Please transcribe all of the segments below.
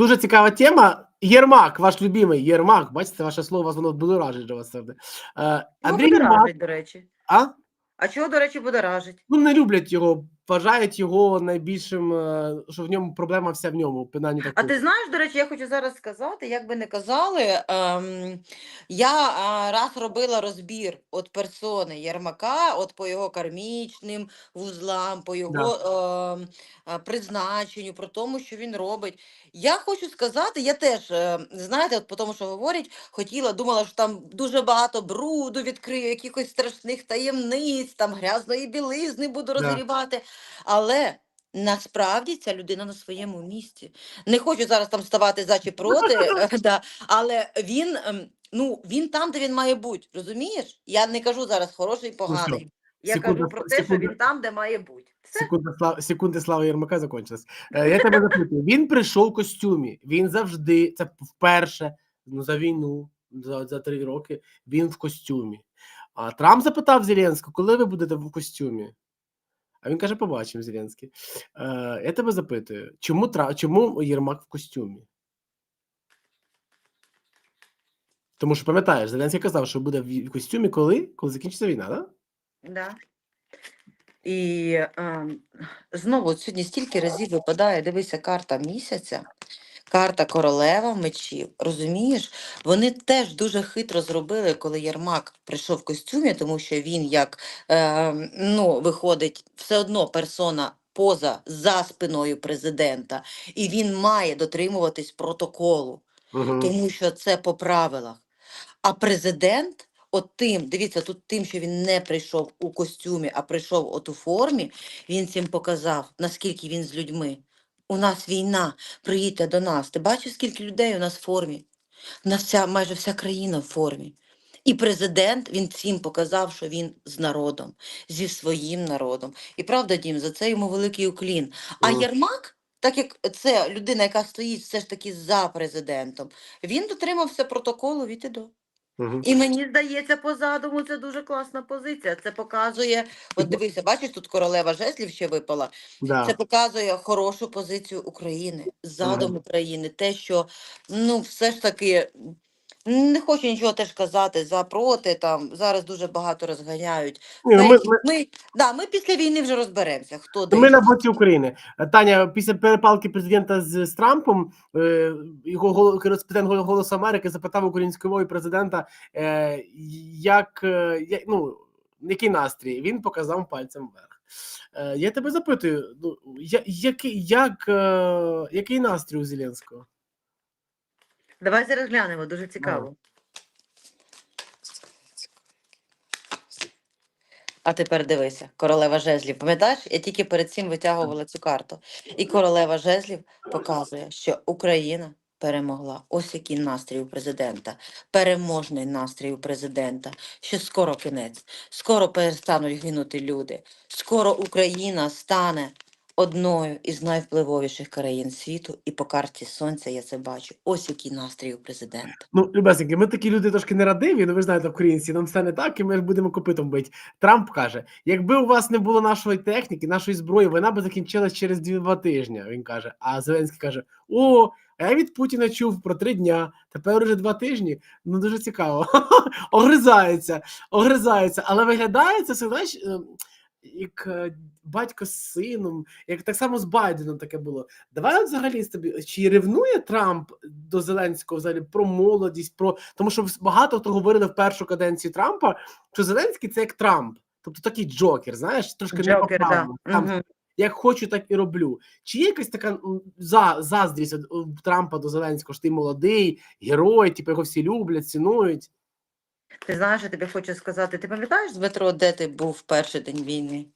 Дуже цікава тема. Єрмак, ваш любимий Єрмак. Бачите, ваше слово вас воно будоражить вас серде. Андрій Єрмак, до речі? а? А чого, до речі, будоражить? Ну, не люблять його, вважають його найбільшим, е, що в ньому проблема вся в ньому. Принаймні А ти знаєш, до речі, я хочу зараз сказати, як би не казали, ем, я а, раз робила розбір от персони Єрмака, от по його кармічним вузлам, по його ем, а, призначенню, про тому, що він робить. Я хочу сказати, я теж, е, знаєте, от по тому, що говорять, хотіла, думала, що там дуже багато бруду відкрию, якихось страшних таємниць, там грязної білизни буду Да. Але насправді ця людина на своєму місці. Не хочу зараз там ставати за чи проти, е, да, але він, ем, ну, він там, де він має бути. Розумієш? Я не кажу зараз хороший, поганий. Я секунда, кажу про те, що він там, де має бути. Все. Секунда, слава, секунди слави Єрмака закончилась. Е, я тебе запитую. Він прийшов в костюмі. Він завжди, це вперше ну, за війну, за, за три роки, він в костюмі. А Трамп запитав Зеленського, коли ви будете в костюмі? А він каже: побачимо, Зеленський. Е, я тебе запитую, чому, Тра- чому Єрмак в костюмі? Тому що пам'ятаєш, Зеленський казав, що буде в костюмі коли? Коли закінчиться війна, так? Да? І е, знову сьогодні стільки разів випадає, дивися, карта місяця, карта королева мечів. Розумієш, вони теж дуже хитро зробили, коли Єрмак прийшов в костюмі, тому що він як ем, ну, виходить все одно персона. Поза за спиною президента, і він має дотримуватись протоколу Угу. тому що це по правилах. А президент, от тим, дивіться, тут тим, що він не прийшов у костюмі, а прийшов от у формі, він цим показав, наскільки він з людьми. У нас війна, приїдьте до нас. Ти бачиш, скільки людей у нас в формі? У нас вся, майже вся країна в формі. І президент він цим показав, що він з народом, зі своїм народом. І правда, Дім, за це йому великий уклін. А Мгм. Єрмак, так як це людина, яка стоїть все ж таки за президентом, він дотримався протоколу від і до. Угу. І мені здається, по задуму це дуже класна позиція. Це показує, от дивися, бачиш, тут королева жезлів ще випала. Да. Це показує хорошу позицію України, задум України, те, що ну все ж таки. Не хочу нічого теж казати за проти. Там зараз дуже багато розганяють. Ні, ну, ми, ми, Ми, да, ми після війни вже розберемося. Хто де ми на боці України. Е, Таня, після перепалки президента з, з Трампом, е, його гол- кореспондент «Гол- «Голосу Америки запитав українською мовою президента, е, як, е, я- ну, який настрій. Він показав пальцем вверх. Е, я тебе запитую, ну, я, який, як, е, який настрій у Зеленського? Давай зараз глянемо, дуже цікаво. А тепер дивися, королева жезлів. Пам'ятаєш, я тільки перед цим витягувала цю карту. І королева жезлів показує, що Україна перемогла. Ось який настрій у президента. Переможний настрій у президента. Що скоро кінець, скоро перестануть гинути люди. Скоро Україна стане одною із найвпливовіших країн світу, і по карті сонця я це бачу. Ось який настрій у президента. Ну, любесеньки, ми такі люди трошки нерадиві, ну ви знаєте, українці, нам стане так, і ми ж будемо копитом бити. Трамп каже: якби у вас не було нашої техніки, нашої зброї, війна би закінчилась через два тижні. Він каже. А Зеленський каже: О, а я від Путіна чув про три дня. Тепер уже два тижні. Ну дуже цікаво. огризається, огризається. Але виглядає це, все знаєш, е, як е, батько з сином, як так само з Байденом таке було. Давай от взагалі тобі, чи ревнує Трамп до Зеленського взагалі про молодість, про тому, що багато хто говорили в першу каденцію Трампа, що Зеленський це як Трамп, тобто такий Джокер, знаєш, трошки не Джокер. Там, Мгм. Як хочу, так і роблю. Чи є якась така за, заздрість Трампа до Зеленського, що ти молодий, герой, типу його всі люблять, цінують? Ти знаєш, я тобі хочу сказати, ти пам'ятаєш, Дмитро, де ти був в перший день війни?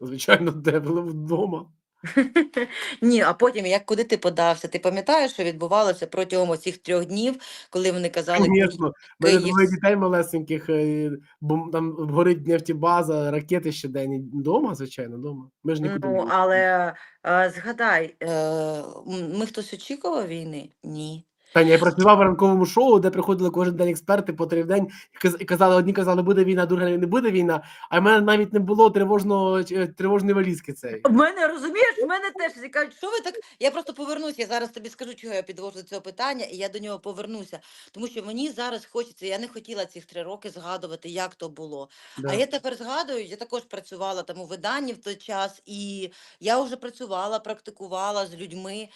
Звичайно, де були вдома. Ні, а потім як куди ти подався? Ти пам'ятаєш, що відбувалося протягом оцих трьох днів, коли вони казали, Звісно, мене Київ. двоє дітей малесеньких, е, бо там горить нефтібаза, ракети щоденні. Дома, звичайно, дома. Ми ж нікуди. не Ну, їздимо. але е, згадай, е, м- ми хтось очікував війни? Ні. Таня, я працював в ранковому шоу, де приходили кожен день експерти по три в день і казали, одні казали, буде війна, другі не буде війна. А в мене навіть не було тривожного е, тривожної валізки цієї. В мене розумієш, в мене теж всі кажуть, що ви так. Я просто повернуся. Я зараз тобі скажу, чого я підвожу до цього питання, і я до нього повернуся. Тому що мені зараз хочеться, я не хотіла цих три роки згадувати, як то було. Да. А я тепер згадую, я також працювала там у виданні в той час, і я вже працювала, практикувала з людьми,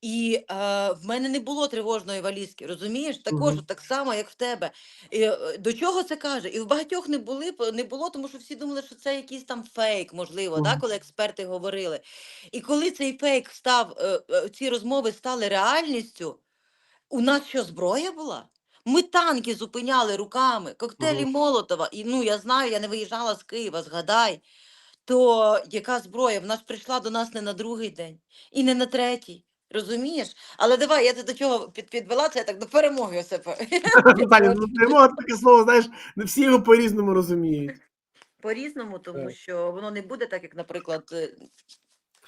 і е, в мене не було тривожної валізки, розумієш? Також так само, як в тебе. І, е, до чого це каже? І в багатьох не були не було, тому що всі думали, що це якийсь там фейк, можливо, да, коли експерти говорили. І коли цей фейк став, е, е, ці розмови стали реальністю, у нас що зброя була? Ми танки зупиняли руками, коктейлі Мгм. Молотова. І ну я знаю, я не виїжджала з Києва, згадай. То яка зброя? Вона ж прийшла до нас не на другий день і не на третій. Розумієш? Але давай, я тебе до чого під, підвела, це я так до перемоги все Таня, ну, перемога таке слово, знаєш, не всі його по-різному розуміють. по-різному, тому Так. що воно не буде так, як, наприклад, е,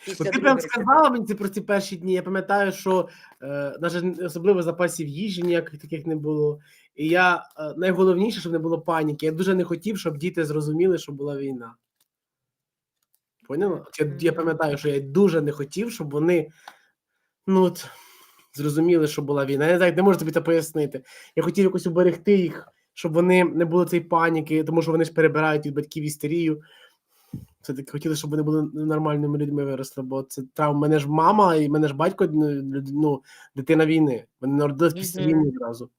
після ти прям Другої сказала мені про ці перші дні. Я пам'ятаю, що е, навіть особливо запасів їжі ніяких таких не було. І я е, найголовніше, щоб не було паніки. Я дуже не хотів, щоб діти зрозуміли, що була війна. Поняла? От Я, я пам'ятаю, що я дуже не хотів, щоб вони ну, от, зрозуміли, що була війна. Я не знаю, не можу тобі це пояснити. Я хотів якось уберегти їх, щоб вони не було цієї паніки, тому що вони ж перебирають від батьків істерію. Це таки хотіли, щоб вони були нормальними людьми виросли, бо це травма. Мене ж мама і мене ж батько ну, ну, дитина війни. Вони народились після війни зразу.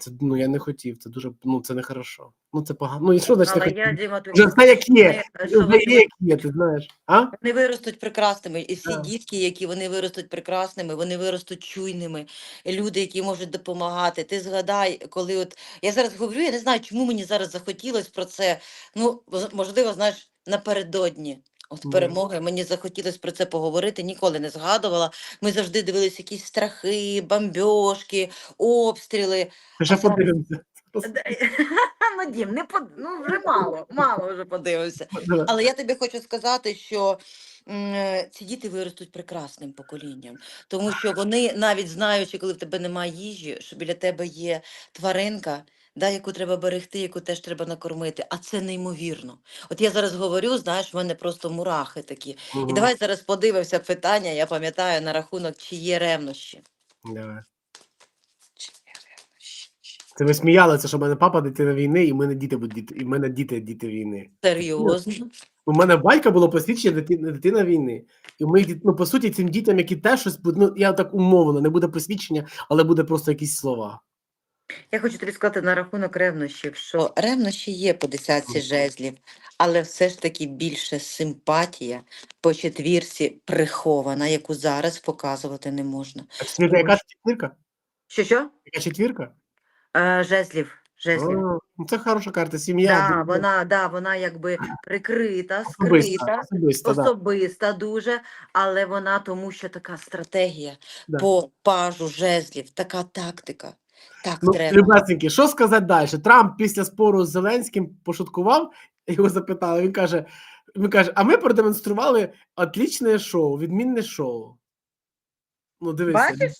Це ну я не хотів. Це дуже ну це не хорошо. Ну це погано. Ну і що значить Але я Діма, тобі Вже все як є. що Вже є, як є, ти знаєш. А? Вони виростуть прекрасними, і всі дітки, які вони виростуть прекрасними, вони виростуть чуйними, люди, які можуть допомагати. Ти згадай, коли от я зараз говорю, я не знаю, чому мені зараз захотілося про це. Ну, можливо, знаєш, напередодні. От Ну. перемоги мені захотілося про це поговорити, ніколи не згадувала. Ми завжди дивилися якісь страхи, бомбьошки, обстріли. Ще подивимося. Ну, Дім, не под... ну вже мало, мало вже подивився. Але я тобі хочу сказати, що е, ці діти виростуть прекрасним поколінням, тому що вони, навіть знаючи, коли в тебе немає їжі, що біля тебе є тваринка, да, яку треба берегти, яку теж треба накормити. А це неймовірно. От я зараз говорю, знаєш, в мене просто мурахи такі. І давай зараз подивимося питання, я пам'ятаю на рахунок, чи є ревнощі. Давай. Чи є ревнощі? Це ви сміялися, що в мене папа дитина війни, і в мене діти будуть діти, і в мене діти діти війни. Серйозно? У мене батька було посвідчення дитина, дитина війни. І діт- ну, по суті, цим дітям, які теж щось будуть, ну я так умовно, не буде посвідчення, але буде просто якісь слова. Я хочу тобі сказати на рахунок ревнощів, що ревнощі є по десятці жезлів, але все ж таки більше симпатія по четвірці прихована, яку зараз показувати не можна. А яка четвірка? Що що? Яка четвірка? Е, жезлів. Жезлів. А, ну це хороша карта, сім'я. Да, вона, да, вона якби прикрита, особиста, скрита, особиста, да. особиста дуже, але вона тому, що така стратегія Да. по пажу жезлів, така тактика. Так Ну, треба. любесенькі, що сказати далі? Трамп після спору з Зеленським пошуткував, його запитали. Він каже: він каже: А ми продемонстрували отлічне шоу, відмінне шоу. Ну, дивися, Бачиш?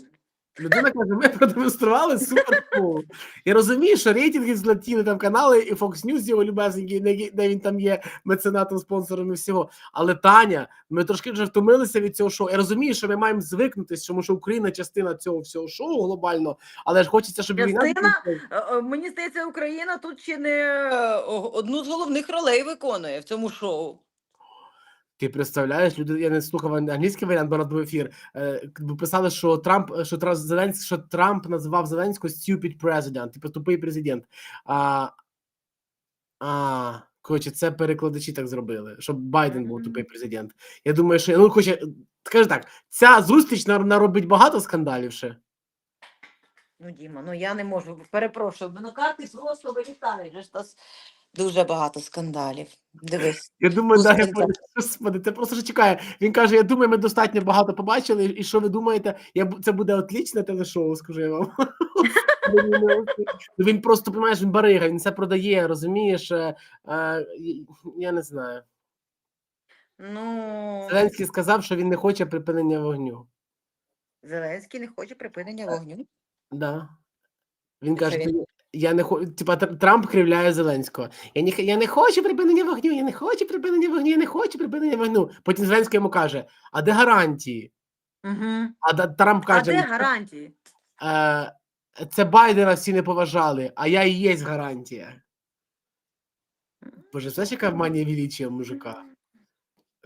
Людина каже: ми продемонстрували супер шоу. Я розумію, що рейтинги злетіли там канали, і Fox News його любесенький, де, він там є меценатом, спонсором і всього. Але Таня, ми трошки вже втомилися від цього шоу. Я розумію, що ми маємо звикнутися, тому що Україна частина цього всього шоу глобально, але ж хочеться, щоб війна Частина? Е, е, Мені здається, Україна тут ще не е, одну з головних ролей виконує в цьому шоу. Ти представляєш, люди, я не слухав англійський варіант, бо був ефір. Е, писали, що Трамп, що Трамп, Зеленський, що Трамп назвав Зеленського stupid president, типу тупий президент. А, а коротше, це перекладачі так зробили, щоб Байден був тупий президент. Я думаю, що ну хоче, скажи так, ця зустріч нар- наробить багато скандалів ще. Ну, Діма, ну я не можу, перепрошую, ну карти просто вилітають. Дуже багато скандалів. Дивись. Я думаю, да, я Господи. понял. Господи, це просто ж чекає. Він каже: Я думаю, ми достатньо багато побачили. І що ви думаєте? Я це буде отлічне телешоу, скажу я вам. Він просто розумієш, він барига, він це продає, розумієш? Е, е, Я не знаю. Ну, Зеленський сказав, що він не хоче припинення вогню. Зеленський не хоче припинення вогню. Да. Він каже, він- «Ти- я не хочу, типа Трамп кривляє Зеленського. Я не, я не хочу припинення вогню, я не хочу припинення вогню, я не хочу припинення вогню. Потім Зеленський йому каже: а де гарантії? Угу. А да- Трамп А каже: де гарантії? е, це Байдена всі не поважали, а я і є гарантія. Боже, знаєш, яка манія величия мужика?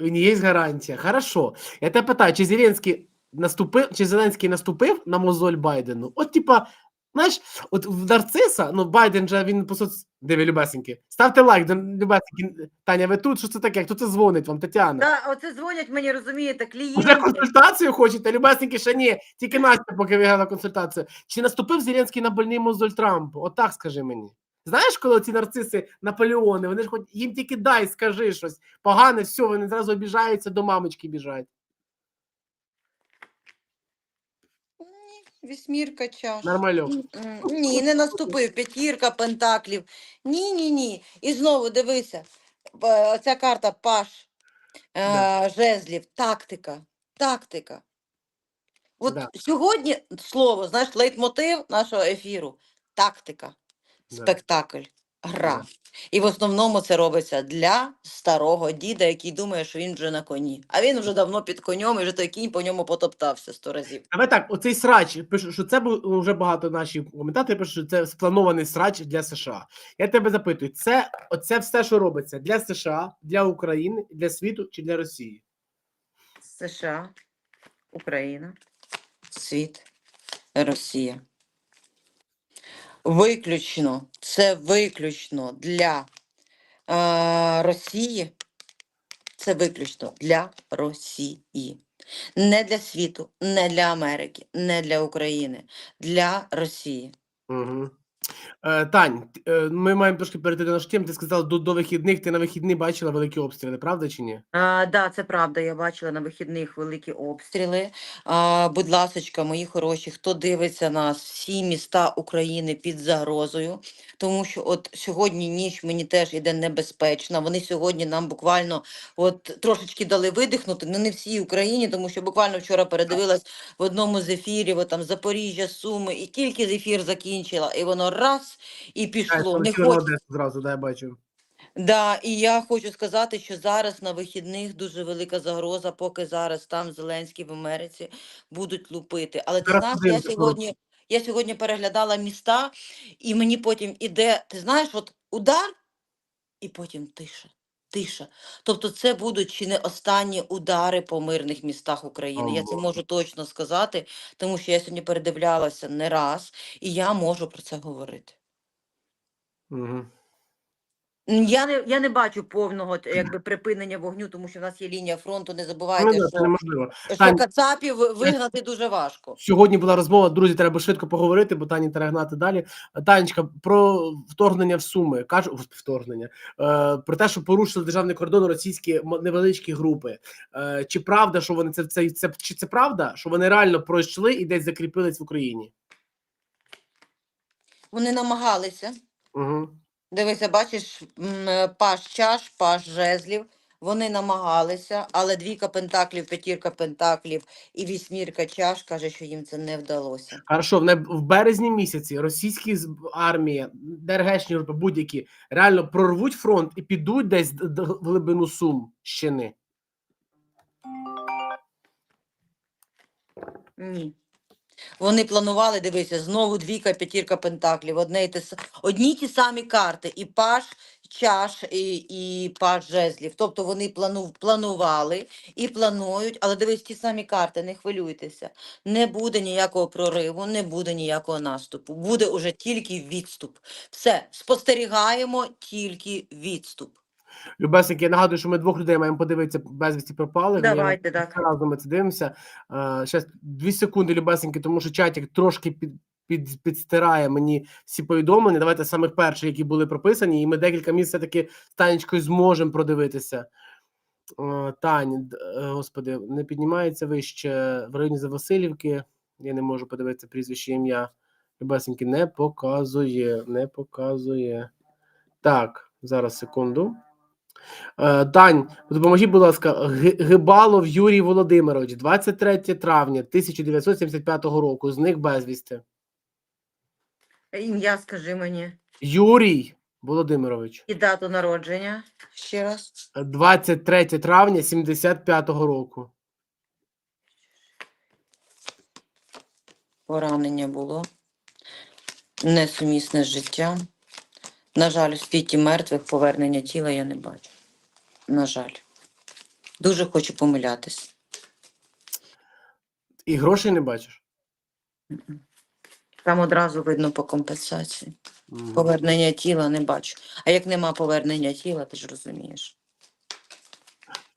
Він є гарантія. Хорошо. Я тебе питаю, чи Зеленський наступив, чи Зеленський наступив на мозоль Байдену? От, типа, знаєш, от в нарциса, ну Байден же він по соц... Диви, любесеньки. Ставте лайк, любесеньки. Таня, ви тут? Що це таке? Хто це дзвонить вам, Тетяна? Та, оце дзвонять мені, розумієте, клієнти. консультацію хочете? Любесеньки, ще ні. Тільки Настя поки виграла консультацію. Чи наступив Зеленський на больний мозоль Трампу? Отак скажи мені. Знаєш, коли ці нарциси Наполеони, вони ж хоч їм тільки дай, скажи щось погане, все, вони зразу обіжаються, до мамочки біжать. Вісьмірка чаш. Нормальок. М, Ні, не наступив. П'ятірка пентаклів. Ні, ні, ні. І знову дивися. е, Оця карта Паш е, Да. жезлів. Тактика. Тактика. От Да. сьогодні слово, знаєш, лейтмотив нашого ефіру. Тактика, Да. спектакль, гра. І в основному це робиться для старого діда, який думає, що він вже на коні. А він вже давно під конем, і вже той кінь по ньому потоптався сто разів. Давай так, оцей срач, пишу, що це був вже багато наші коментаторів пишуть, що це спланований срач для США. Я тебе запитую, це оце все, що робиться для США, для України, для світу чи для Росії? США, Україна, світ, Росія. Виключно, це виключно для е, Росії. Це виключно для Росії. Не для світу, не для Америки, не для України, для Росії. Угу. Е, Тань, е, ми маємо трошки перейти до нашої теми. Ти сказала, до, до вихідних ти на вихідні бачила великі обстріли, правда чи ні? А, да, це правда. Я бачила на вихідних великі обстріли. А, будь ласочка, мої хороші, хто дивиться нас, всі міста України під загрозою, тому що от сьогодні ніч мені теж іде небезпечна. Вони сьогодні нам буквально от трошечки дали видихнути, ну не всій Україні, тому що буквально вчора передивилась в одному з ефірів, там Запоріжжя, Суми, і тільки ефір закінчила, і воно раз і пішло. Не зразу, да, я бачу. Да, і я хочу сказати, що зараз на вихідних дуже велика загроза, поки зараз там Зеленський в Америці будуть лупити. Але ти знаєш, я сьогодні, я сьогодні переглядала міста, і мені потім іде, ти знаєш, от удар, і потім тиша. Тиша. Тобто це будуть чи не останні удари по мирних містах України. Я це можу точно сказати, тому що я сьогодні передивлялася не раз, і я можу про це говорити. Угу. Я не, я не бачу повного якби, припинення вогню, тому що в нас є лінія фронту. Не Ну, забувайте, це що, неможливо. що Тань, кацапів вигнати дуже важко. Сьогодні була розмова, друзі, треба швидко поговорити, бо Тані треба гнати далі. Танечка, про вторгнення в Суми. Кажу, вторгнення. Е, про те, що порушили державний кордон російські невеличкі групи. Е, чи правда, що вони це, це, це, чи це правда, що вони реально пройшли і десь закріпились в Україні? Вони намагалися. Угу. Дивися, бачиш, м, е, паш чаш, паш жезлів. Вони намагалися, але двійка пентаклів, п'ятірка пентаклів і вісьмірка чаш каже, що їм це не вдалося. Хорошо, в, не, в березні місяці російські з- армія, ДРГшні групи, будь-які реально прорвуть фронт і підуть десь д- д- в глибину Сумщини. Ні. Вони планували, дивися, знову двійка, п'ятірка пентаклів. Одне й те, одні ті самі карти. І паш, чаш, і, і паш жезлів. Тобто вони плану, планували і планують, але дивись, ті самі карти, не хвилюйтеся. Не буде ніякого прориву, не буде ніякого наступу. Буде уже тільки відступ. Все, спостерігаємо тільки відступ. Любесик, я нагадую, що ми двох людей маємо подивитися безвісті пропали. Давайте, так. Разом ми це дивимося. Зараз дві секунди, Любесеньки, тому що чатик трошки під, під, підстирає мені всі повідомлення. Давайте самих перших, які були прописані, і ми декілька місць все-таки з Танечкою зможемо продивитися. Е, Тань, е, господи, не піднімається вище в районі за Васильівки. Я не можу подивитися прізвище ім'я. Любесеньки не показує, не показує. Так, зараз секунду. Е, Тань, допоможіть, будь ласка, Ги- Гибалов Юрій Володимирович, 23 травня 1975 року, зник безвісти. Ім'я скажи мені. Юрій Володимирович, І дату народження. Ще раз. 23 травня 75 року. Поранення було. Несумісне з життям. На жаль, у світі мертвих повернення тіла я не бачу. На жаль. Дуже хочу помилятись. І грошей не бачиш? Там одразу видно по компенсації. Мгм. Повернення тіла не бачу. А як нема повернення тіла, ти ж розумієш.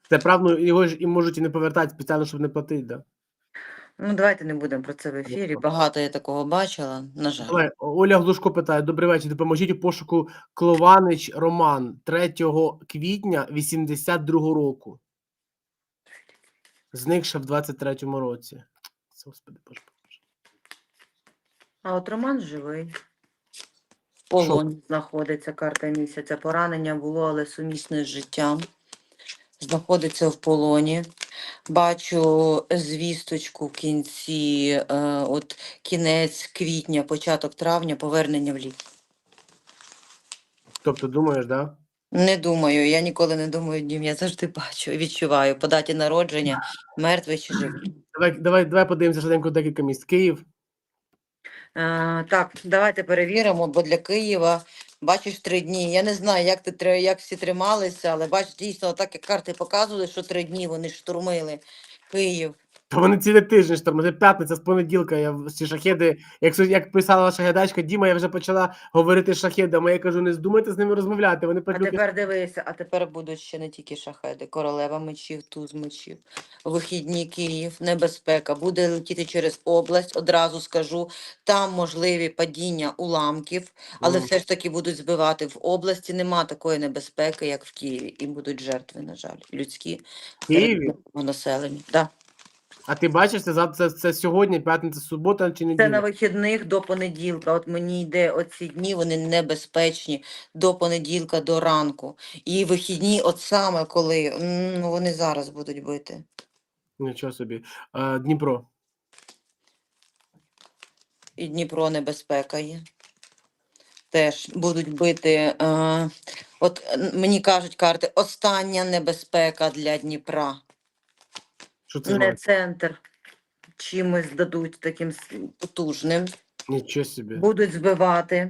Це правда, його ж і можуть і не повертати спеціально, щоб не платити, да? Ну, давайте не будемо про це в ефірі. Багато я такого бачила, на жаль. Давай, Оля Глушко питає: Добрий вечір. Допоможіть у пошуку Клованич Роман 3 квітня 82 року. Зникши в 23-му році. Господи, Боже. Боже. А от Роман живий. В полоні знаходиться карта місяця. Поранення було, але сумісне з життям. Знаходиться в полоні. Бачу звісточку в кінці, е, от кінець квітня, початок травня, повернення в ліс. Тобто, думаєш, да? Не думаю, я ніколи не думаю днів, я завжди бачу відчуваю по даті народження, мертвий чи живий. Давай, давай, давай подивимося швиденько декілька міст. Київ. Е, так, давайте перевіримо, бо для Києва бачиш три дні. Я не знаю, як ти як всі трималися, але бач, дійсно, так як карти показували, що три дні вони штурмили Київ. Та вони цілий тиждень штормили. П'ятниця з понеділка. Я в- ці шахеди, як, як писала наша глядачка Діма, я вже почала говорити з шахедами. Я кажу, не здумайте з ними розмовляти. Вони А тепер дивися, а тепер будуть ще не тільки шахеди, королева мечів, туз мечів, вихідні Київ, небезпека, буде летіти через область, одразу скажу, там можливі падіння уламків, але Мгм. все ж таки будуть збивати в області. Нема такої небезпеки, як в Києві, і будуть жертви, на жаль, людські Києві? населення. Да. А ти бачиш, це, це, це сьогодні, п'ятниця, субота чи Це на вихідних до понеділка. От мені йде оці дні, вони небезпечні до понеділка, до ранку. І вихідні, от саме коли м, ну, вони зараз будуть бити. Нічого собі. А, Дніпро. І Дніпро небезпека є. Теж будуть бити. Е, от е, мені кажуть карти, остання небезпека для Дніпра. Що це Не значить? центр. Чимось дадуть таким с- потужним. Нічого собі. Будуть збивати.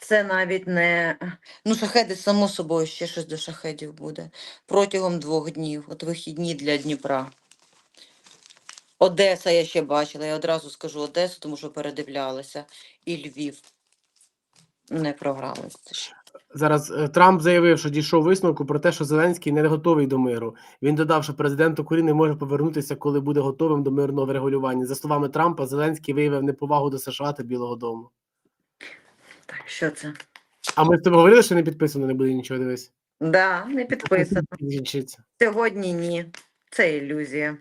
Це навіть не. Ну, шахеди, само собою, ще щось до шахедів буде. Протягом двох днів. От вихідні для Дніпра. Одеса я ще бачила. Я одразу скажу Одесу, тому що передивлялася. І Львів. Не програли. це ще. Зараз е, Трамп заявив, що дійшов висновку про те, що Зеленський не готовий до миру. Він додав, що президент України може повернутися, коли буде готовим до мирного врегулювання. За словами Трампа, Зеленський виявив неповагу до США та Білого Дому. Так, що це? А ми з тобою говорили, що не підписано, не буде нічого дивись. Да, не підписано. Сьогодні ні. Це ілюзія.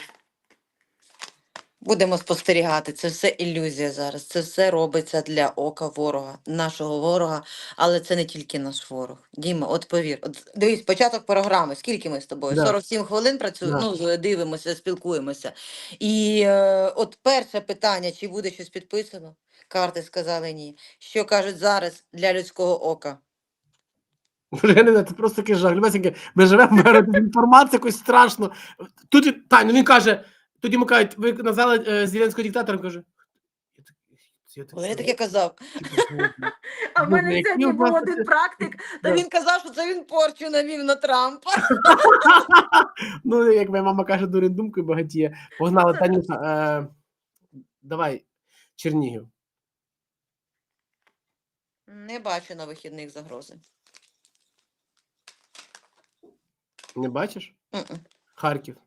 Будемо спостерігати. Це все ілюзія зараз. Це все робиться для ока ворога, нашого ворога, але це не тільки наш ворог. Діма, от повір, от дивись, початок програми. Скільки ми з тобою? Да. 47 хвилин працюємо, Да. ну, дивимося, спілкуємося. І е, от перше питання: чи буде щось підписано? Карти сказали ні. Що кажуть зараз для людського ока? Я не знаю, це просто такий жах. Ми живемо інформацію якось страшно. Тут Тань, він каже, тут йому кажуть, ви назвали е, Зеленського диктатором, каже. Я так, я так, Я таке казав. типу, А в Боже, мене який сьогодні у був вас один практик, Да. то він казав, що це він порчу навів на Трампа. ну, як моя мама каже, дурить думкою багатіє. Погнали, Танюша, е, давай, Чернігів. Не бачу на вихідних загрози. Не бачиш? Мгм. Харків.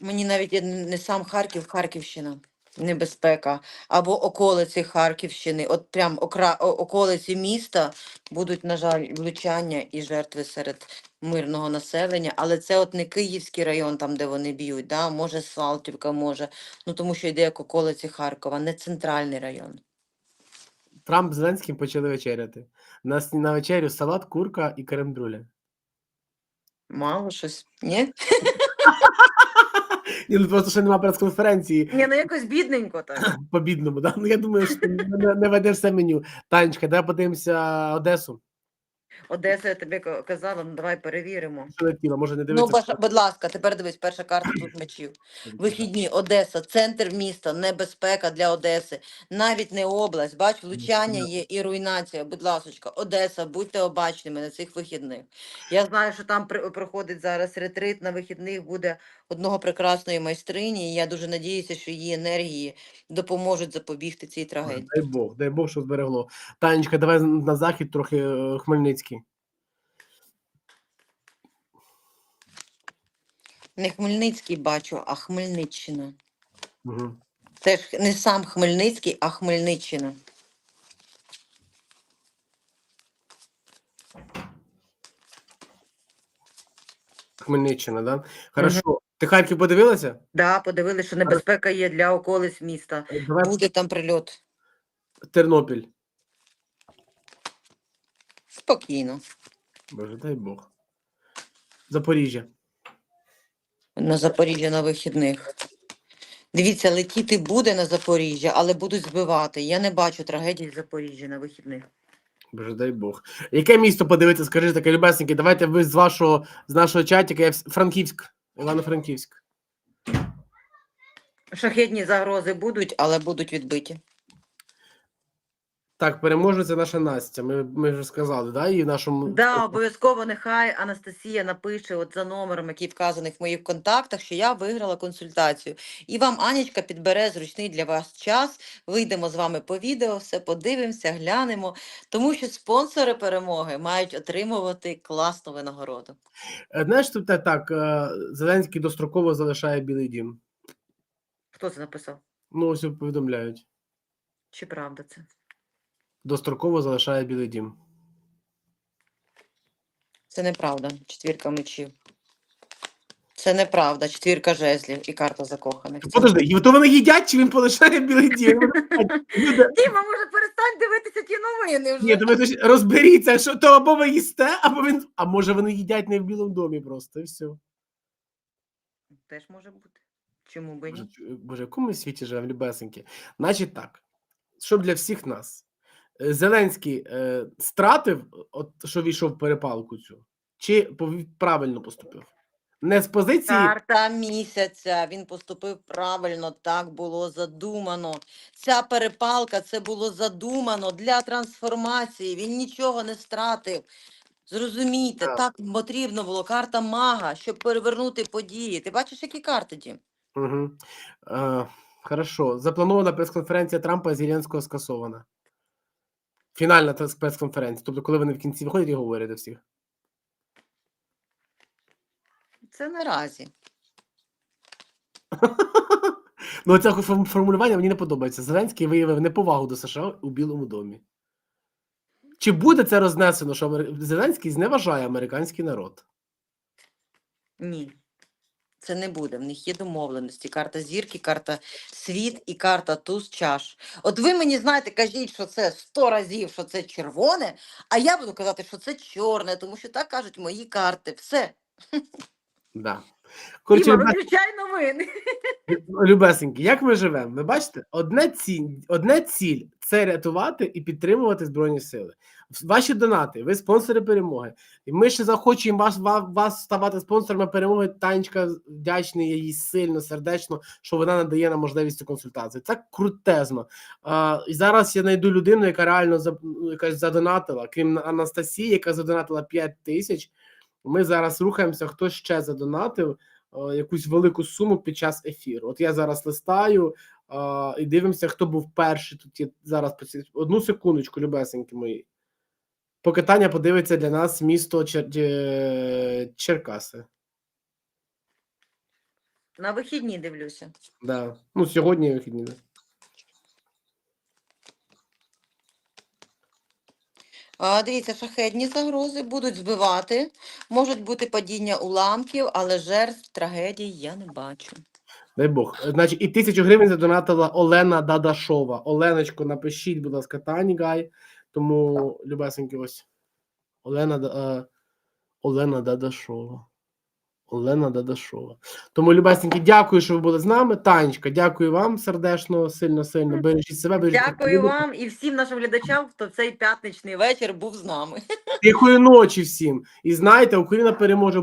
Мені навіть не сам Харків, Харківщина. Небезпека. Або околиці Харківщини. От прям окра... околиці міста будуть, на жаль, влучання і жертви серед мирного населення. Але це от не Київський район, там, де вони б'ють, да? може Салтівка, може. Ну тому що йде як околиці Харкова, не центральний район. Трамп з Зеленським почали вечеряти. На, сні- на вечерю салат, курка і крем-брюле. Мало щось. Ні? Ні, ну просто ще немає прес-конференції Ні, ну якось бідненько так. по бідному. Да? Ну, я думаю, що ти не, не ведеш все меню. Танечка, давай подивимося Одесу. Одеса, я тобі казала, ну давай перевіримо. Що летіло, може не Ну, дивитися. будь ласка, тепер дивись, перша карта тут мечів. Вихідні, Одеса, центр міста, небезпека для Одеси, навіть не область. Бач, влучання є і руйнація. Будь ласочка, Одеса, будьте обачними на цих вихідних. Я знаю, що там при- проходить зараз ретрит на вихідних буде одного прекрасної майстрині. І я дуже надіюся, що її енергії допоможуть запобігти цій трагедії. Дай Бог, дай Бог, що зберегло. Танечка, давай на захід трохи е, Хмельницький. Не Хмельницький бачу, а Хмельниччина. Угу. Це ж не сам Хмельницький, а Хмельниччина. Хмельниччина, да? Хорошо. Ти Харків подивилася? Да, подивилися, що небезпека є для околиць міста. Е, Давай Буде там прильот. Тернопіль. Спокійно. Боже, дай Бог. Запоріжжя. На Запоріжжя на вихідних. Дивіться, летіти буде на Запоріжжя, але будуть збивати. Я не бачу трагедії в Запоріжжя на вихідних. Боже, дай Бог. Яке місто подивитися, скажи таке, любесеньке, давайте ви з вашого з нашого чатіка, я вс- Франківськ, Івано-Франківськ. Шахетні загрози будуть, але будуть відбиті. Так, переможниця наша Настя. Ми, ми вже сказали, да? І в нашому Да, обов'язково нехай Анастасія напише от за номером, який вказаний в моїх контактах, що я виграла консультацію. І вам Анічка підбере зручний для вас час. Вийдемо з вами по відео, все подивимося, глянемо, тому що спонсори перемоги мають отримувати класну винагороду. Е, Знаєш, тут так, так е, Зеленський достроково залишає Білий Дім. Хто це написав? Ну, ось повідомляють. Чи правда це? Достроково залишає Білий Дім. Це неправда. Четвірка мечів. Це неправда. Четвірка жезлів і карта закоханих. Подожди, і то вони їдять, чи він полишає Білий Дім? Діма, може перестань дивитися ті новини вже. Ні, то ви тож розберіться, що то або ви їсте, або він. А може вони їдять не в Білому домі просто, і все. Теж може бути. Чому би ні? Боже, в якому ми світі живемо, любесеньки? Значить так, щоб для всіх нас. Зеленський е, стратив, от що війшов в перепалку цю, чи правильно поступив? Не з позиції. Карта місяця. Він поступив правильно, так було задумано. Ця перепалка це було задумано для трансформації. Він нічого не стратив. Зрозумійте, Так. так потрібно було. Карта мага, щоб перевернути події. Ти бачиш, які карти Дім? Угу. Е, хорошо. Запланована прес-конференція Трампа Зеленського скасована. Фінальна прес-конференція. Тобто, коли вони в кінці виходять і говорять до всіх. Це наразі. Ну, це формулювання мені не подобається. Зеленський виявив неповагу до США у Білому домі. Чи буде це рознесено, що Зеленський зневажає американський народ? Ні. Це не буде. В них є домовленості. Карта зірки, карта світ і карта туз чаш. От ви мені знаєте, кажіть, що це 100 разів, що це червоне, а я буду казати, що це чорне, тому що так кажуть мої карти. Все. Да. Коротше, виключай новини. любесенькі, як ми живемо? Ви бачите, одне ціль, одне ціль це рятувати і підтримувати Збройні Сили. Ваші донати, ви спонсори перемоги. І ми ще захочемо вас, вас, вас ставати спонсорами перемоги. Танечка вдячний їй сильно, сердечно, що вона надає нам можливість цю консультацію. Це крутезно. А, і зараз я знайду людину, яка реально за, ну, якась задонатила, крім Анастасії, яка задонатила 5 тисяч. Ми зараз рухаємося, хто ще задонатив е, якусь велику суму під час ефіру. От я зараз листаю е, і дивимося, хто був перший. Тут є зараз одну секундочку, любесенькі мої. Поки Таня подивиться для нас місто Чер... Черкаси. На вихідні дивлюся. Да. Ну, сьогодні вихідні. да. А, дивіться, шахетні загрози будуть збивати. Можуть бути падіння уламків, але жертв трагедії я не бачу. Дай Бог. Значить, і тисячу гривень задонатила Олена Дадашова. Оленочко, напишіть, будь ласка, Танігай. Тому, любесеньки, ось. Олена, е, Олена Дадашова. Олена Дадашова. Тому, любесеньки, дякую, що ви були з нами. Танечка, дякую вам сердечно, сильно, сильно. Бережіть себе, бережіть. Дякую вам і всім нашим глядачам, хто цей п'ятничний вечір був з нами. Тихої ночі всім. І знайте, Україна переможе.